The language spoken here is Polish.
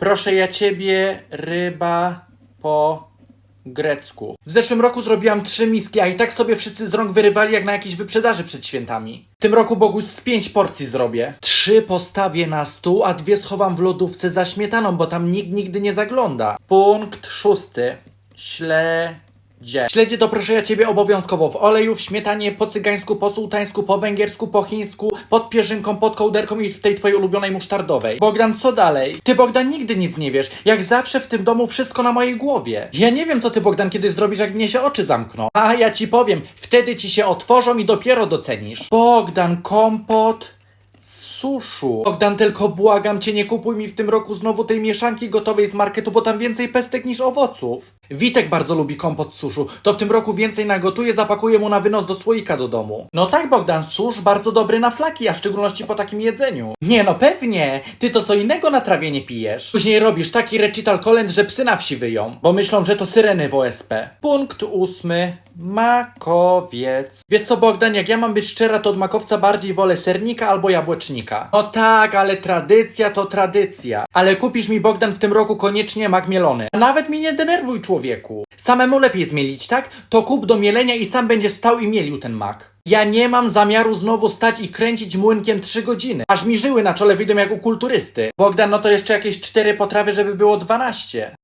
Proszę ja ciebie, ryba po grecku. W zeszłym roku zrobiłam trzy miski, a i tak sobie wszyscy z rąk wyrywali jak na jakiejś wyprzedaży przed świętami. W tym roku Boguś z pięć porcji zrobię. Trzy postawię na stół, a dwie schowam w lodówce za śmietaną, bo tam nikt nigdy nie zagląda. Punkt szósty. Śledzie. Śledzie to proszę ja ciebie obowiązkowo w oleju, w śmietanie, po cygańsku, po sułtańsku, po węgiersku, po chińsku, pod pierzynką, pod kołderką i w tej twojej ulubionej musztardowej. Bogdan, co dalej? Ty Bogdan nigdy nic nie wiesz. Jak zawsze w tym domu wszystko na mojej głowie. Ja nie wiem co ty Bogdan kiedy zrobisz, jak mnie się oczy zamkną. A ja ci powiem, wtedy ci się otworzą i dopiero docenisz. Bogdan, kompot suszu. Bogdan, tylko błagam cię, nie kupuj mi w tym roku znowu tej mieszanki gotowej z marketu, bo tam więcej pestek niż owoców. Witek bardzo lubi kompot suszu. To w tym roku więcej nagotuje, zapakuje mu na wynos do słoika do domu. No tak, Bogdan, susz bardzo dobry na flaki, a w szczególności po takim jedzeniu. Nie no, pewnie. Ty to co innego na trawie nie pijesz. Później robisz taki recital kolęd, że psy na wsi wyją, bo myślą, że to syreny w OSP. Punkt ósmy. Makowiec. Wiesz co, Bogdan, jak ja mam być szczera, to od makowca bardziej wolę sernika albo jabłecznika. No tak, ale tradycja to tradycja. Ale kupisz mi, Bogdan, w tym roku koniecznie mak mielony. A nawet mi nie denerwuj, człowieku. Samemu lepiej zmielić, tak? To kup do mielenia i sam będziesz stał i mielił ten mak. Ja nie mam zamiaru znowu stać i kręcić młynkiem 3 godziny. Aż mi żyły na czole wyjdą jak u kulturysty. Bogdan, no to jeszcze jakieś 4 potrawy, żeby było 12.